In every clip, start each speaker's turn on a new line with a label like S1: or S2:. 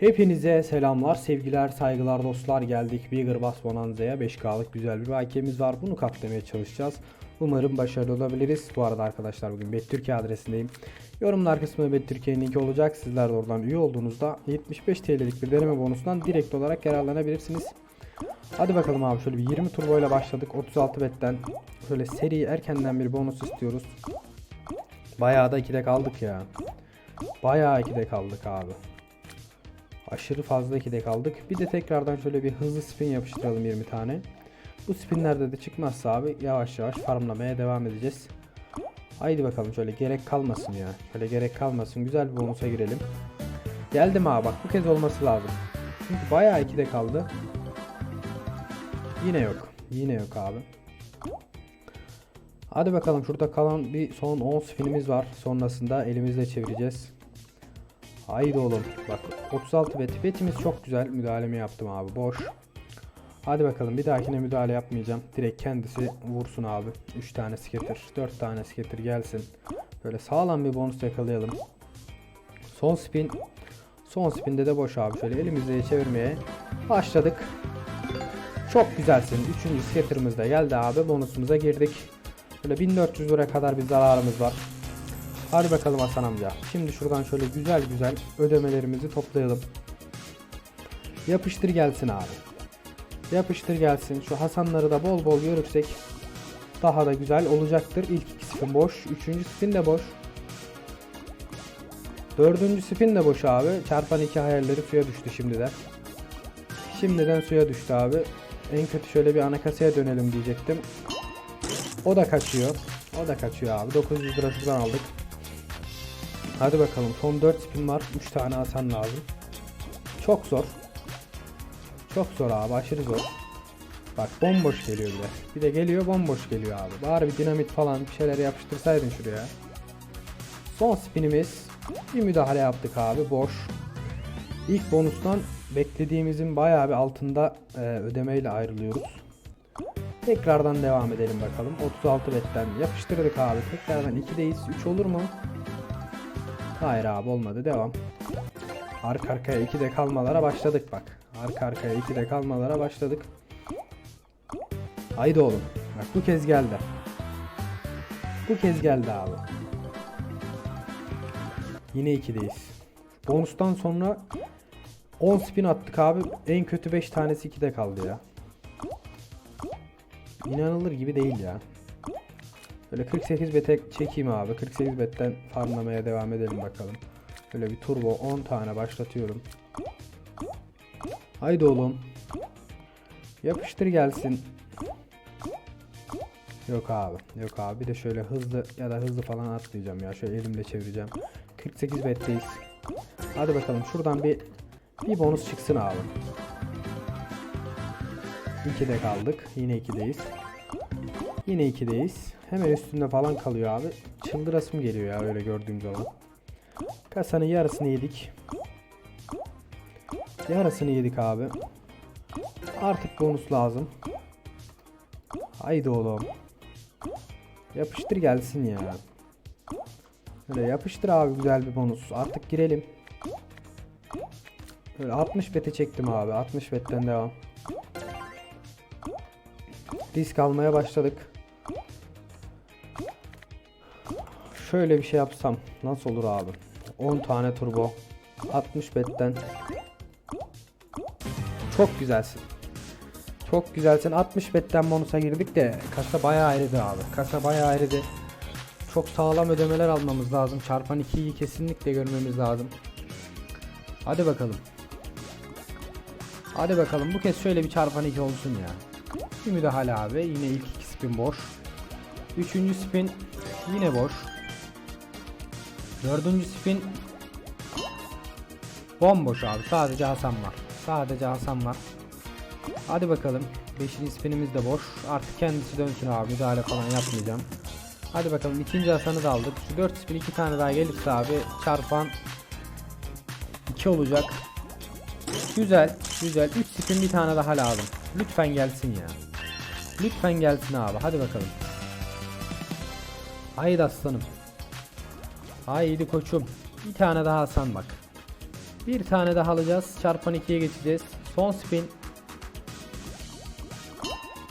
S1: Hepinize selamlar, sevgiler, saygılar dostlar. Geldik Bigger Bass Bonanza'ya 5K'lık güzel bir vakiyemiz var. Bunu katlamaya çalışacağız. Umarım başarılı olabiliriz. Bu arada arkadaşlar bugün BetTürkiye adresindeyim. Yorumlar kısmında BetTürkiye'nin linki olacak. Sizler de oradan üye olduğunuzda 75 TL'lik bir deneme bonusundan direkt olarak yararlanabilirsiniz. Hadi bakalım abi şöyle bir 20 turbo ile başladık. 36 betten şöyle seri erkenden bir bonus istiyoruz. Bayağı da 2'de kaldık ya. Bayağı 2'de kaldık abi. Aşırı fazla 2'de kaldık. Bir de tekrardan şöyle bir hızlı spin yapıştıralım 20 tane. Bu spinlerde de çıkmazsa abi yavaş yavaş farmlamaya devam edeceğiz. Haydi bakalım şöyle gerek kalmasın ya. Şöyle gerek kalmasın. Güzel bir bonusa girelim. Geldim abi bak bu kez olması lazım. Çünkü bayağı 2'de kaldı. Yine yok. Yine yok abi. Hadi bakalım şurada kalan bir son 10 spinimiz var. Sonrasında elimizle çevireceğiz. Haydi oğlum. Bak 36 bet. Betimiz çok güzel. Müdahalemi yaptım abi. Boş. Hadi bakalım bir dahakine müdahale yapmayacağım. Direkt kendisi vursun abi. 3 tane skater, 4 tane skater gelsin. Böyle sağlam bir bonus yakalayalım. Son spin. Son spinde de boş abi. Şöyle elimizle çevirmeye başladık. Çok güzelsin. Üçüncü skaterımız da geldi abi. Bonusumuza girdik. Böyle 1400 lira kadar bir zararımız var. Hadi bakalım Hasan amca. Şimdi şuradan şöyle güzel güzel ödemelerimizi toplayalım. Yapıştır gelsin abi. Yapıştır gelsin. Şu Hasanları da bol bol görürsek daha da güzel olacaktır. İlk iki spin boş. Üçüncü spin de boş. Dördüncü spin de boş abi. Çarpan iki hayalleri suya düştü şimdiden. Şimdiden suya düştü abi. En kötü şöyle bir ana kasaya dönelim diyecektim. O da kaçıyor. O da kaçıyor abi. 900 lira şuradan aldık. Hadi bakalım. Son 4 spin var. 3 tane Hasan lazım. Çok zor. Çok zor abi. Aşırı zor. Bak bomboş geliyor bir de. Bir de geliyor bomboş geliyor abi. Bari bir dinamit falan bir şeyler yapıştırsaydın şuraya. Son spinimiz. Bir müdahale yaptık abi. Boş. İlk bonustan beklediğimizin bayağı bir altında e, ödemeyle ayrılıyoruz. Tekrardan devam edelim bakalım. 36 betten yapıştırdık abi. Tekrardan 2'deyiz. 3 olur mu? Hayır abi olmadı. Devam. Arka arkaya 2'de kalmalara başladık bak. Arka arkaya 2'de kalmalara başladık. Haydi oğlum. Bak bu kez geldi. Bu kez geldi abi. Yine 2'deyiz. Bonustan sonra 10 spin attık abi. En kötü 5 tanesi 2'de kaldı ya. İnanılır gibi değil ya. Böyle 48 bete çekeyim abi. 48 betten farmlamaya devam edelim bakalım. Böyle bir turbo 10 tane başlatıyorum. Haydi oğlum. Yapıştır gelsin. Yok abi. Yok abi. Bir de şöyle hızlı ya da hızlı falan atlayacağım ya. Şöyle elimle çevireceğim. 48 betteyiz. Hadi bakalım şuradan bir bir bonus çıksın abi. 2'de kaldık. Yine 2'deyiz. Yine 2'deyiz. Hemen üstünde falan kalıyor abi. Çıldırasım geliyor ya öyle gördüğüm zaman. Kasanın yarısını yedik. Yarısını yedik abi. Artık bonus lazım. Haydi oğlum. Yapıştır gelsin ya. Böyle yapıştır abi güzel bir bonus. Artık girelim. Böyle 60 bete çektim abi. 60 betten devam. Risk almaya başladık. Şöyle bir şey yapsam nasıl olur abi? 10 tane turbo. 60 betten. Çok güzelsin. Çok güzelsin. 60 betten bonusa girdik de kasa bayağı eridi abi. Kasa bayağı eridi. Çok sağlam ödemeler almamız lazım. Çarpan 2'yi kesinlikle görmemiz lazım. Hadi bakalım. Hadi bakalım bu kez şöyle bir çarpan 2 olsun ya. Bir müdahale abi. Yine ilk iki spin boş. Üçüncü spin yine boş. Dördüncü spin bomboş abi. Sadece Hasan var. Sadece Hasan var. Hadi bakalım. Beşinci spinimiz de boş. Artık kendisi dönsün abi. Müdahale falan yapmayacağım. Hadi bakalım ikinci Hasan'ı da aldık. Şu 4 spin iki tane daha gelirse abi çarpan 2 olacak. Güzel, güzel. 3 spin bir tane daha lazım. Lütfen gelsin ya. Lütfen gelsin abi. Hadi bakalım. Haydi aslanım. Haydi koçum. Bir tane daha Hasan bak. Bir tane daha alacağız. Çarpan 2'ye geçeceğiz. Son spin.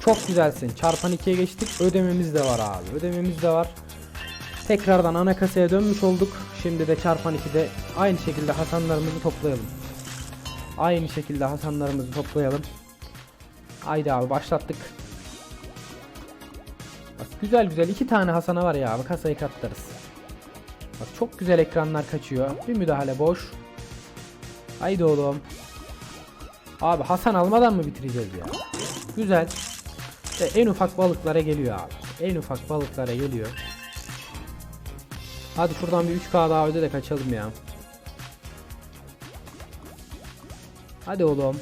S1: Çok güzelsin. Çarpan 2'ye geçtik. Ödememiz de var abi. Ödememiz de var. Tekrardan ana kasaya dönmüş olduk. Şimdi de çarpan 2'de aynı şekilde hasanlarımızı toplayalım. Aynı şekilde hasanlarımızı toplayalım. Haydi abi başlattık. Bak güzel güzel iki tane Hasan'a var ya abi kasayı katlarız. Bak çok güzel ekranlar kaçıyor. Bir müdahale boş. Haydi oğlum. Abi Hasan almadan mı bitireceğiz ya? Güzel. Ve en ufak balıklara geliyor abi. En ufak balıklara geliyor. Hadi şuradan bir 3K daha öde de kaçalım ya. Hadi oğlum.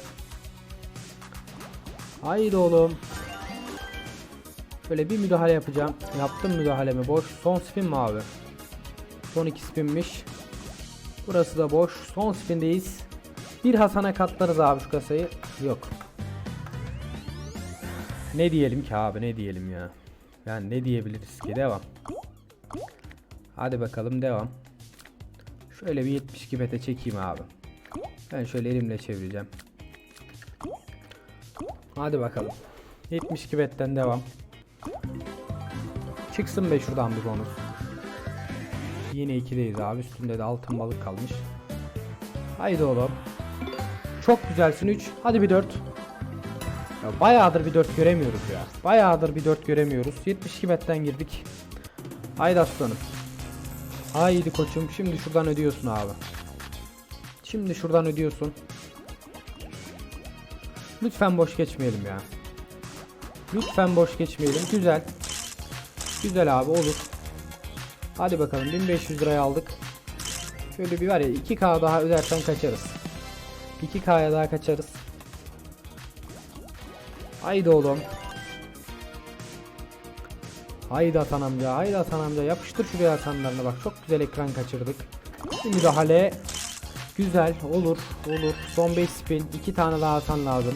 S1: Haydi oğlum. Böyle bir müdahale yapacağım. Yaptım müdahalemi boş. Son spin mi abi? Son iki spinmiş. Burası da boş. Son spindeyiz. Bir Hasan'a katlarız abi şu kasayı. Yok. Ne diyelim ki abi ne diyelim ya. Yani ne diyebiliriz ki devam. Hadi bakalım devam. Şöyle bir 72 bete çekeyim abi. Ben şöyle elimle çevireceğim. Hadi bakalım. 72 betten devam. Çıksın be şuradan bir bonus. Yine 2'deyiz abi. Üstünde de altın balık kalmış. Haydi oğlum. Çok güzelsin 3. Hadi bir 4. Ya bayağıdır bir 4 göremiyoruz ya. Bayağıdır bir 4 göremiyoruz. 72 betten girdik. Haydi aslanım. Haydi koçum. Şimdi şuradan ödüyorsun abi. Şimdi şuradan ödüyorsun. Lütfen boş geçmeyelim ya. Lütfen boş geçmeyelim. Güzel. Güzel abi olur. Hadi bakalım 1500 liraya aldık. Şöyle bir var ya 2K daha ödersen kaçarız. 2K'ya daha kaçarız. Haydi oğlum. Haydi Hasan amca, haydi Hasan amca yapıştır şuraya Hasanlarına bak çok güzel ekran kaçırdık. Bir müdahale. Güzel olur olur. Son 5 spin. 2 tane daha Hasan lazım.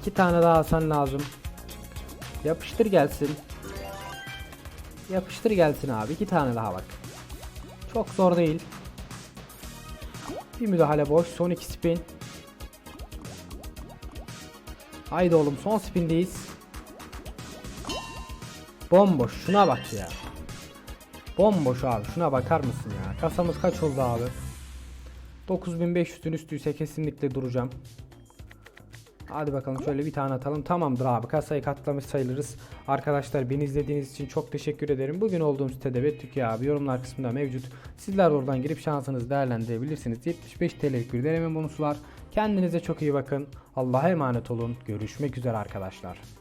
S1: 2 tane daha Hasan lazım. Yapıştır gelsin. Yapıştır gelsin abi. 2 tane daha bak. Çok zor değil. Bir müdahale boş. Son 2 spin. Haydi oğlum son spindeyiz. Bomboş. Şuna bak ya. Bomboş abi. Şuna bakar mısın ya? Kasamız kaç oldu abi? 9500'ün üstüyse kesinlikle duracağım. Hadi bakalım şöyle bir tane atalım. Tamamdır abi. Kasayı katlamış sayılırız. Arkadaşlar beni izlediğiniz için çok teşekkür ederim. Bugün olduğum sitede Betüke abi yorumlar kısmında mevcut. Sizler de oradan girip şansınızı değerlendirebilirsiniz. 75 TL'lik bir deneme bonusu var. Kendinize çok iyi bakın. Allah'a emanet olun. Görüşmek üzere arkadaşlar.